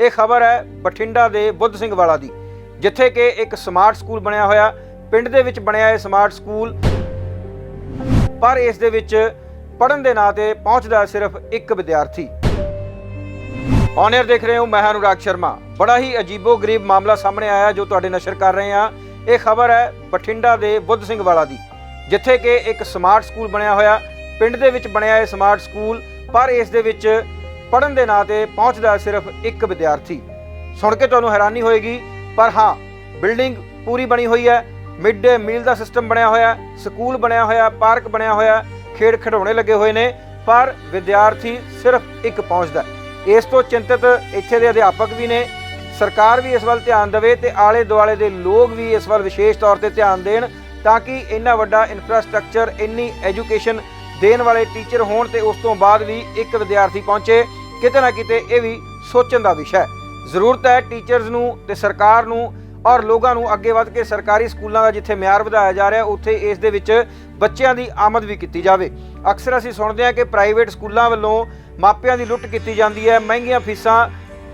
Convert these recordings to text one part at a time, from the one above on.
ਇਹ ਖਬਰ ਹੈ ਬਠਿੰਡਾ ਦੇ ਬੁੱਧ ਸਿੰਘ ਵਾਲਾ ਦੀ, ਜਿੱਥੇ ਕਿ ਇੱਕ ਸਮਾਰਟ ਸਕੂਲ ਬਣਿਆ ਹੋਇਆ, ਪਿੰਡ ਦੇ ਵਿੱਚ ਬਣਿਆ ਇਹ ਸਮਾਰਟ ਸਕੂਲ ਪਰ ਇਸ ਦੇ ਵਿੱਚ ਪੜਨ ਦੇ ਨਾਂ ਤੇ ਪਹੁੰਚਦਾ ਸਿਰਫ ਇੱਕ ਵਿਦਿਆਰਥੀ। ਔਨਰ ਦੇਖ ਰਹੇ ਹੋ, ਮੈਂ ਅਨੁਰਾਗ ਸ਼ਰਮਾ। ਬੜਾ ਹੀ ਅਜੀਬੋ ਗਰੀਬ ਮਾਮਲਾ ਸਾਹਮਣੇ ਆਇਆ ਜੋ ਤੁਹਾਡੇ ਨਸ਼ਰ ਕਰ ਰਹੇ ਹਾਂ। ਇਹ ਖਬਰ ਹੈ ਬਠਿੰਡਾ ਦੇ ਬੁੱਧ ਸਿੰਘ ਵਾਲਾ ਦੀ, ਜਿੱਥੇ ਕਿ ਇੱਕ ਸਮਾਰਟ ਸਕੂਲ ਬਣਿਆ ਹੋਇਆ, ਪਿੰਡ ਦੇ ਵਿੱਚ ਬਣਿਆ ਇਹ ਸਮਾਰਟ ਸਕੂਲ ਪਰ ਇਸ ਦੇ ਵਿੱਚ ਪੜਨ ਦੇ ਨਾਂ ਤੇ ਪਹੁੰਚਦਾ ਸਿਰਫ ਇੱਕ ਵਿਦਿਆਰਥੀ। ਸੁਣ ਕੇ ਤੁਹਾਨੂੰ ਹੈਰਾਨੀ ਹੋਏਗੀ, ਪਰ ਹਾਂ, ਬਿਲਡਿੰਗ ਪੂਰੀ ਬਣੀ ਹੋਈ ਹੈ। ਮਿਡ ਡੇ ਮੀਲ ਦਾ ਸਿਸਟਮ ਬਣਿਆ ਹੋਇਆ ਸਕੂਲ ਬਣਿਆ ਹੋਇਆ, ਪਾਰਕ ਬਣਿਆ ਹੋਇਆ, ਖੇਡ ਖਿਡੌਣੇ ਲੱਗੇ ਹੋਏ ਨੇ, ਪਰ ਵਿਦਿਆਰਥੀ ਸਿਰਫ ਇੱਕ ਪਹੁੰਚਦਾ ਇਸ ਤੋਂ ਚਿੰਤਤ ਇੱਥੇ ਦੇ ਅਧਿਆਪਕ ਵੀ ਨੇ, ਸਰਕਾਰ ਵੀ ਇਸ ਵੱਲ ਧਿਆਨ ਦੇਵੇ ਤੇ ਆਲੇ ਦੁਆਲੇ ਦੇ ਲੋਕ ਵੀ ਇਸ ਵੱਲ ਵਿਸ਼ੇਸ਼ ਤੌਰ ਤੇ ਧਿਆਨ ਦੇਣ ਤਾਂ ਕਿ ਇੰਨਾ ਵੱਡਾ ਇਨਫਰਾਸਟ੍ਰਕਚਰ ਇੰਨੀ ਐਜੂਕੇਸ਼ਨ ਦੇਣ ਵਾਲੇ ਟੀਚਰ ਹੋਣ ਤੇ ਉਸ ਤੋਂ ਬਾਅਦ ਵੀ ਇੱਕ ਵਿਦਿਆਰਥੀ ਪਹੁੰਚੇ। ਕਿਤੇ ਨਾ ਕਿਤੇ ਇਹ ਵੀ ਸੋਚਣ ਦਾ ਵਿਸ਼ਾ ਹੈ। ਜ਼ਰੂਰਤ ਹੈ ਟੀਚਰਸ ਨੂੰ ਤੇ ਸਰਕਾਰ ਨੂੰ ਔਰ ਲੋਕਾਂ ਨੂੰ ਅੱਗੇ ਵੱਧ ਕੇ ਸਰਕਾਰੀ ਸਕੂਲਾਂ ਦਾ ਜਿੱਥੇ ਮਿਆਰ ਵਧਾਇਆ ਜਾ ਰਿਹਾ, ਉੱਥੇ ਇਸ ਦੇ ਵਿੱਚ ਬੱਚਿਆਂ ਦੀ ਆਮਦ ਵੀ ਕੀਤੀ ਜਾਵੇ। ਅਕਸਰ ਅਸੀਂ ਸੁਣਦੇ ਹਾਂ ਕਿ ਪ੍ਰਾਈਵੇਟ ਸਕੂਲਾਂ ਵੱਲੋਂ ਮਾਪਿਆਂ ਦੀ ਲੁੱਟ ਕੀਤੀ ਜਾਂਦੀ ਹੈ, ਮਹਿੰਗੀਆਂ ਫੀਸਾਂ,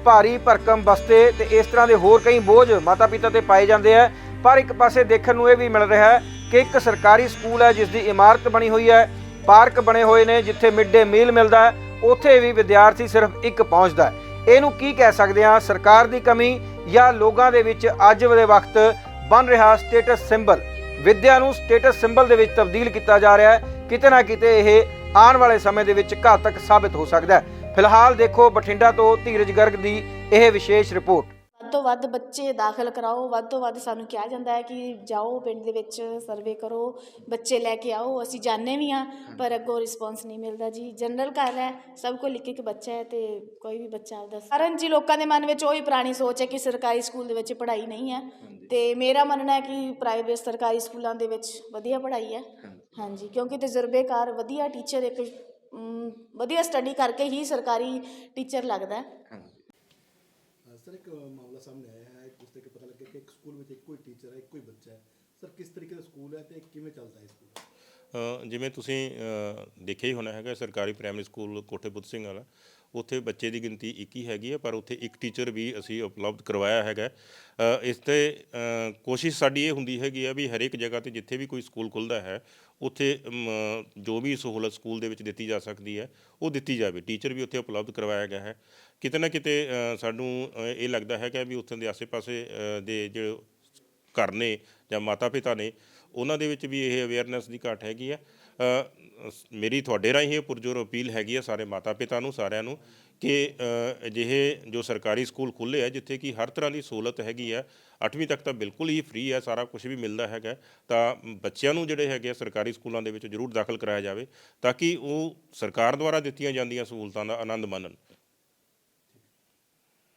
ਭਾਰੀ ਭਰਕਮ ਬਸਤੇ ਤੇ ਇਸ ਤਰ੍ਹਾਂ ਦੇ ਹੋਰ ਕਈ ਬੋਝ ਮਾਤਾ ਪਿਤਾ ਤੇ ਪਾਏ ਜਾਂਦੇ ਆ। ਪਰ ਇੱਕ ਪਾਸੇ ਦੇਖਣ ਨੂੰ ਇਹ ਵੀ ਮਿਲ ਰਿਹਾ ਹੈ ਕਿ ਇੱਕ ਸਰਕਾਰੀ ਸਕੂਲ ਹੈ, ਜਿਸ ਦੀ ਇਮਾਰਤ ਬਣੀ ਹੋਈ ਹੈ, ਪਾਰਕ ਬਣੇ ਹੋਏ ਨੇ, ਜਿੱਥੇ ਮਿਡ ਡੇ ਮੀਲ ਮਿਲਦਾ ਹੈ। ਉੱਥੇ ਵੀ ਵਿਦਿਆਰਥੀ ਸਿਰਫ ਇੱਕ ਪਹੁੰਚਦਾ ਇਹਨੂੰ ਕੀ ਕਹਿ ਸਕਦੇ ਹਾਂ? ਸਰਕਾਰ ਦੀ ਕਮੀ ਜਾਂ ਲੋਕਾਂ ਦੇ ਵਿੱਚ ਅੱਜ ਦੇ ਵਕਤ ਬਣ ਰਿਹਾ ਸਟੇਟਸ ਸਿੰਬਲ ਵਿਦਿਆ ਨੂੰ ਸਟੇਟਸ ਸਿੰਬਲ ਦੇ ਵਿੱਚ ਤਬਦੀਲ ਕੀਤਾ ਜਾ ਰਿਹਾ ਹੈ। ਕਿਤੇ ਨਾ ਕਿਤੇ ਇਹ ਆਉਣ ਵਾਲੇ ਸਮੇਂ ਦੇ ਵਿੱਚ ਘਾਤਕ ਸਾਬਿਤ ਹੋ ਸਕਦਾ ਹੈ। ਫਿਲਹਾਲ ਦੇਖੋ ਬਠਿੰਡਾ ਤੋਂ ਧੀਰਜ ਗਰਗ ਦੀ ਇਹ ਵਿਸ਼ੇਸ਼ ਰਿਪੋਰਟ। ਤੋਂ ਵੱਧ ਬੱਚੇ ਦਾਖਲ ਕਰਾਓ ਵੱਧ ਤੋਂ ਵੱਧ ਸਾਨੂੰ ਕਿਹਾ ਜਾਂਦਾ ਹੈ ਕਿ ਜਾਓ ਪਿੰਡ ਦੇ ਵਿੱਚ ਸਰਵੇ ਕਰੋ ਬੱਚੇ ਲੈ ਕੇ ਆਓ ਅਸੀਂ ਜਾਣੇ ਵੀ ਆ ਪਰ ਅੱਗੋਂ ਰਿਸਪੌਂਸ ਨਹੀਂ ਮਿਲਦਾ ਜੀ। ਜਨਰਲ ਘਰ ਹੈ ਸਭ ਕੋਲ ਇੱਕ ਇੱਕ ਬੱਚਾ ਹੈ ਤੇ ਕੋਈ ਵੀ ਬੱਚਾ ਆਪਦਾ ਕਾਰਨ ਜੀ ਲੋਕਾਂ ਦੇ ਮਨ ਵਿੱਚ ਉਹੀ ਪੁਰਾਣੀ ਸੋਚ ਹੈ ਕਿ ਸਰਕਾਰੀ ਸਕੂਲ ਦੇ ਵਿੱਚ ਪੜ੍ਹਾਈ ਨਹੀਂ ਹੈ ਤੇ ਮੇਰਾ ਮੰਨਣਾ ਹੈ ਕਿ ਪ੍ਰਾਈਵੇਟ ਸਰਕਾਰੀ ਸਕੂਲਾਂ ਦੇ ਵਿੱਚ ਵਧੀਆ ਪੜ੍ਹਾਈ ਹੈ। ਹਾਂਜੀ। ਕਿਉਂਕਿ ਤਜਰਬੇਕਾਰ ਵਧੀਆ ਟੀਚਰ ਇੱਕ ਵਧੀਆ ਸਟੱਡੀ ਕਰਕੇ ਹੀ ਸਰਕਾਰੀ ਟੀਚਰ ਲੱਗਦਾ ਹੈ। ਸਰ ਇੱਕ ਮਾਮਲਾ ਸਾਹਮਣੇ ਆਇਆ ਹੈ ਜਿਸ ਤੇ ਕਿ ਪਤਾ ਲੱਗਿਆ ਕਿ ਇੱਕ ਸਕੂਲ ਵਿੱਚ ਇੱਕੋ ਹੀ ਟੀਚਰ ਹੈ ਇੱਕੋ ਹੀ ਬੱਚਾ ਹੈ। ਸਰ ਕਿਸ ਤਰੀਕੇ ਦਾ ਸਕੂਲ ਹੈ ਤੇ ਕਿਵੇਂ ਚੱਲਦਾ ਹੈ ਸਕੂਲ? ਜਿਵੇਂ ਤੁਸੀਂ ਅ, ਦੇਖਿਆ ਹੀ ਹੋਣਾ ਹੈਗਾ ਸਰਕਾਰੀ ਪ੍ਰਾਇਮਰੀ ਸਕੂਲ ਕੋਠੇ ਬੁੱਧ ਸਿੰਘ ਵਾਲਾ। ਉੱਥੇ ਬੱਚੇ ਦੀ ਗਿਣਤੀ 21 ਹੈਗੀ ਹੈ ਪਰ ਉੱਥੇ ਇੱਕ ਟੀਚਰ ਵੀ ਅਸੀਂ ਉਪਲਬਧ ਕਰਵਾਇਆ ਹੈਗਾ ਇਸ ਤੇ ਕੋਸ਼ਿਸ਼ ਸਾਡੀ ਇਹ ਹੁੰਦੀ ਹੈਗੀ ਆ ਵੀ ਹਰੇਕ ਜਗ੍ਹਾ ਤੇ ਜਿੱਥੇ ਵੀ ਕੋਈ ਸਕੂਲ ਖੁੱਲਦਾ ਹੈ, ਉੱਥੇ ਜੋ ਵੀ ਸਹੂਲਤ ਸਕੂਲ ਦੇ ਵਿੱਚ ਦਿੱਤੀ ਜਾ ਸਕਦੀ ਹੈ, ਉਹ ਦਿੱਤੀ ਜਾਵੇ। ਟੀਚਰ ਵੀ ਉੱਥੇ ਉਪਲਬਧ ਕਰਵਾਇਆ ਗਿਆ ਹੈ। ਕਿਤੇ ਨਾ ਕਿਤੇ ਸਾਨੂੰ ਇਹ ਲੱਗਦਾ ਹੈਗਾ ਵੀ ਉੱਥੇ ਦੇ ਆਸੇ-ਪਾਸੇ ਦੇ ਜਿਹੜੇ ਘਰ ਨੇ ਜਾਂ ਮਾਤਾ ਪਿਤਾ ਨੇ ਉਹਨਾਂ ਦੇ ਵਿੱਚ ਵੀ ਇਹ ਅਵੇਅਰਨੈਸ ਦੀ ਘਾਟ ਹੈਗੀ ਆ। ਸ- ਮੇਰੀ ਤੁਹਾਡੇ ਰਾਹੀਂ ਇਹ ਪੁਰਜੋਰ ਅਪੀਲ ਹੈਗੀ ਆ ਸਾਰੇ ਮਾਤਾ ਪਿਤਾ ਨੂੰ, ਸਾਰਿਆਂ ਨੂੰ ਕਿ ਅਜਿਹੇ ਜੋ ਸਰਕਾਰੀ ਸਕੂਲ ਖੁੱਲ੍ਹੇ ਆ, ਜਿੱਥੇ ਕਿ ਹਰ ਤਰ੍ਹਾਂ ਦੀ ਸਹੂਲਤ ਹੈਗੀ ਆ 8ਵੀਂ ਤੱਕ ਤਾਂ ਬਿਲਕੁਲ ਹੀ ਫ੍ਰੀ ਹੈ ਸਾਰਾ ਕੁਝ ਵੀ ਮਿਲਦਾ ਹੈਗਾ। ਤਾਂ ਬੱਚਿਆਂ ਨੂੰ ਜਿਹੜੇ ਹੈਗੇ ਆ ਸਰਕਾਰੀ ਸਕੂਲਾਂ ਦੇ ਵਿੱਚ ਜ਼ਰੂਰ ਦਾਖਲ ਕਰਾਇਆ ਜਾਵੇ, ਤਾਂ ਕਿ ਉਹ ਸਰਕਾਰ ਦੁਆਰਾ ਦਿੱਤੀਆਂ ਜਾਂਦੀਆਂ ਸਹੂਲਤਾਂ ਦਾ ਆਨੰਦ ਮਾਣਨ।